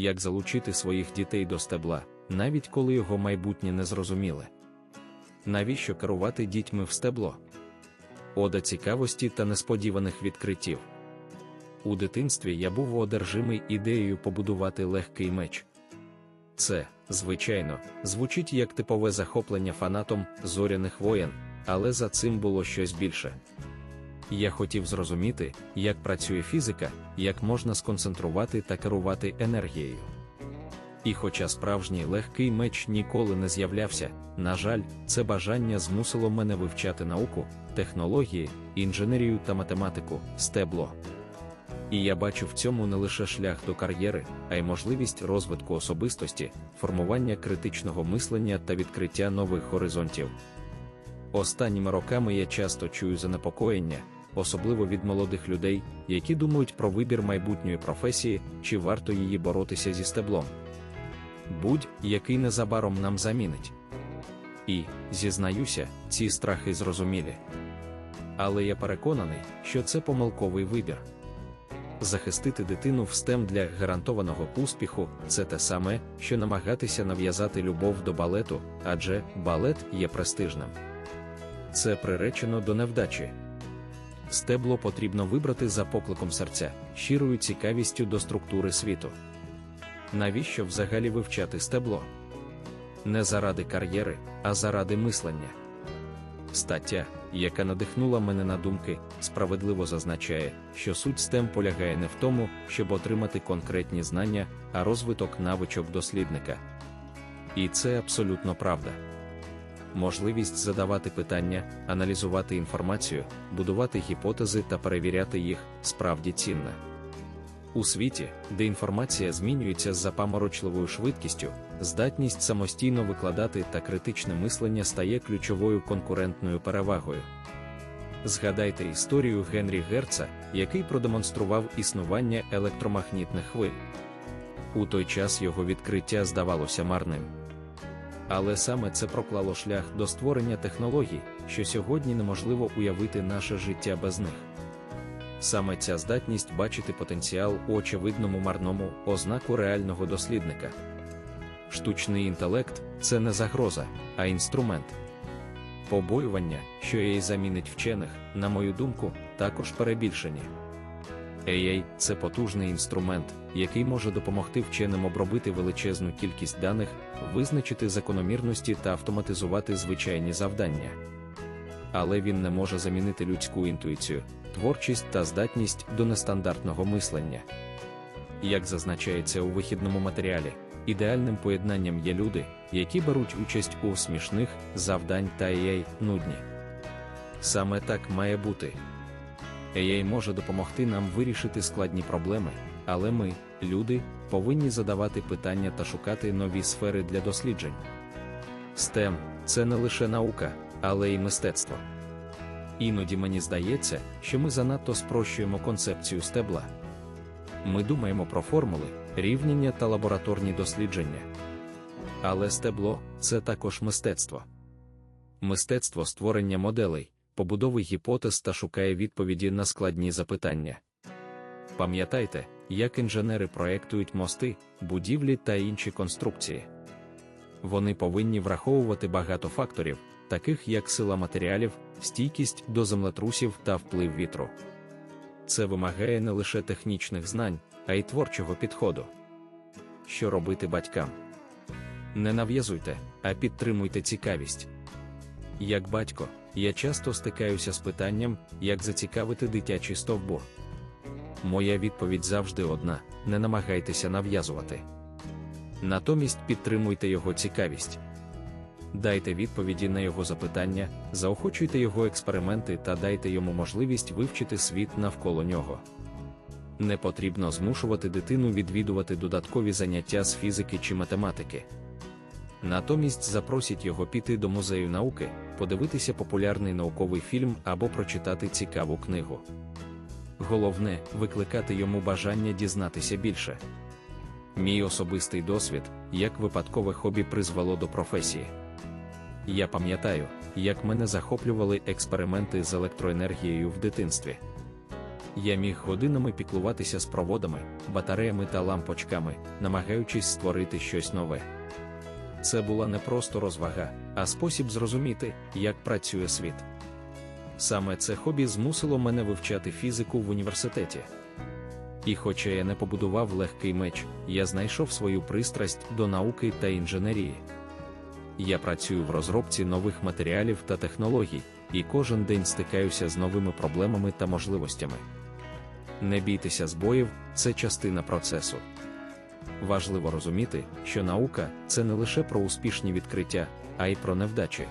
як залучити своїх дітей до стебла, навіть коли його майбутнє не зрозуміле. Навіщо керувати дітьми в стебло? Ода цікавості та несподіваних відкриттів. У дитинстві я був одержимий ідеєю побудувати легкий меч. Це, звичайно, звучить як типове захоплення фанатом зоряних воєн, але за цим було щось більше. Я хотів зрозуміти, як працює фізика, як можна сконцентрувати та керувати енергією. І хоча справжній легкий меч ніколи не з'являвся, на жаль, це бажання змусило мене вивчати науку, технології, інженерію та математику, стебло. І я бачу в цьому не лише шлях до кар'єри, а й можливість розвитку особистості, формування критичного мислення та відкриття нових горизонтів. Останніми роками я часто чую занепокоєння, особливо від молодих людей, які думають про вибір майбутньої професії, чи варто її боротися зі стеблом. Будь-який незабаром нам замінить. І, зізнаюся, ці страхи зрозумілі. Але я переконаний, що це помилковий вибір. Захистити дитину в STEM для гарантованого успіху це те саме, що намагатися нав'язати любов до балету, адже балет є престижним. Це приречено до невдачі. Стебло потрібно вибрати за покликом серця, щирою цікавістю до структури світу. Навіщо взагалі вивчати стебло? Не заради кар'єри, а заради мислення. Стаття, яка надихнула мене на думки, справедливо зазначає, що суть STEM полягає не в тому, щоб отримати конкретні знання, а розвиток навичок дослідника. І це абсолютно правда. Можливість задавати питання, аналізувати інформацію, будувати гіпотези та перевіряти їх справді цінна. У світі, де інформація змінюється з запаморочливою швидкістю, здатність самостійно викладати та критичне мислення стає ключовою конкурентною перевагою. Згадайте історію Генрі Герца, який продемонстрував існування електромагнітних хвиль. У той час його відкриття здавалося марним. Але саме це проклало шлях до створення технологій, що сьогодні неможливо уявити наше життя без них. Саме ця здатність бачити потенціал у очевидному марному ознаку реального дослідника. Штучний інтелект це не загроза, а інструмент. Побоювання, що AI замінить вчених, на мою думку, також перебільшені. AI – це потужний інструмент, який може допомогти вченим обробити величезну кількість даних, визначити закономірності та автоматизувати звичайні завдання. Але він не може замінити людську інтуїцію, творчість та здатність до нестандартного мислення. Як зазначається у вихідному матеріалі, ідеальним поєднанням є люди, які беруть участь у смішних завдань та AI нудні. Саме так має бути. AI може допомогти нам вирішити складні проблеми, але ми, люди, повинні задавати питання та шукати нові сфери для досліджень. STEM – це не лише наука, але й мистецтво. Іноді мені здається, що ми занадто спрощуємо концепцію стебла. Ми думаємо про формули, рівняння та лабораторні дослідження. Але стебло це також мистецтво. Мистецтво створення моделей, побудови гіпотез та шукає відповіді на складні запитання. Пам'ятайте, як інженери проєктують мости, будівлі та інші конструкції. Вони повинні враховувати багато факторів, таких як сила матеріалів, стійкість до землетрусів та вплив вітру. Це вимагає не лише технічних знань, а й творчого підходу. Що робити батькам? Не нав'язуйте, а підтримуйте цікавість. Як батько, я часто стикаюся з питанням, як зацікавити дитячий стовбур. Моя відповідь завжди одна: не намагайтеся нав'язувати. Натомість підтримуйте його цікавість. Дайте відповіді на його запитання, заохочуйте його експерименти та дайте йому можливість вивчити світ навколо нього. Не потрібно змушувати дитину відвідувати додаткові заняття з фізики чи математики. Натомість запросіть його піти до музею науки, подивитися популярний науковий фільм або прочитати цікаву книгу. Головне викликати йому бажання дізнатися більше. Мій особистий досвід, як випадкове хобі призвело до професії. Я пам'ятаю, як мене захоплювали експерименти з електроенергією в дитинстві. Я міг годинами піклуватися з проводами, батареями та лампочками, намагаючись створити щось нове. Це була не просто розвага, а спосіб зрозуміти, як працює світ. Саме це хобі змусило мене вивчати фізику в університеті. І хоча я не побудував легкий меч, я знайшов свою пристрасть до науки та інженерії. Я працюю в розробці нових матеріалів та технологій, і кожен день стикаюся з новими проблемами та можливостями. Не бійтеся збоїв, це частина процесу. Важливо розуміти, що наука це не лише про успішні відкриття, а й про невдачі.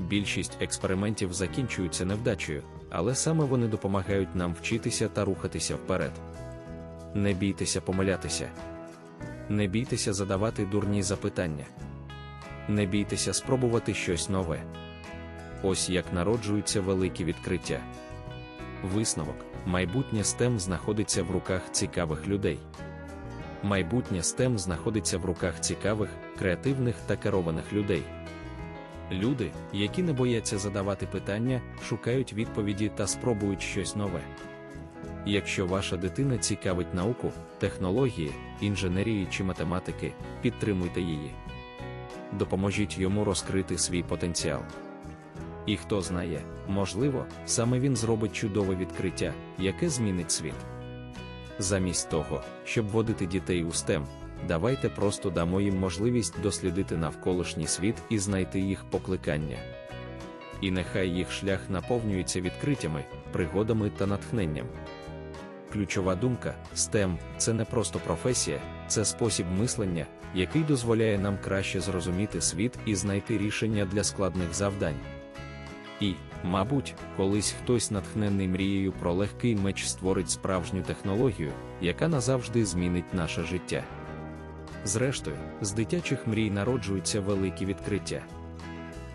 Більшість експериментів закінчуються невдачею, але саме вони допомагають нам вчитися та рухатися вперед. Не бійтеся помилятися. Не бійтеся задавати дурні запитання. Не бійтеся спробувати щось нове. Ось як народжуються великі відкриття. Висновок: майбутнє STEM знаходиться в руках цікавих людей. Майбутнє STEM знаходиться в руках цікавих, креативних та керованих людей. Люди, які не бояться задавати питання, шукають відповіді та спробують щось нове. Якщо ваша дитина цікавить науку, технології, інженерії чи математики, підтримуйте її. Допоможіть йому розкрити свій потенціал. І хто знає, можливо, саме він зробить чудове відкриття, яке змінить світ. Замість того, щоб водити дітей у STEM, давайте просто дамо їм можливість дослідити навколишній світ і знайти їх покликання. І нехай їх шлях наповнюється відкриттями, пригодами та натхненням. Ключова думка STEM – це не просто професія, це спосіб мислення, який дозволяє нам краще зрозуміти світ і знайти рішення для складних завдань. І, мабуть, колись хтось, натхнений мрією про легкий меч, створить справжню технологію, яка назавжди змінить наше життя. Зрештою, з дитячих мрій народжуються великі відкриття.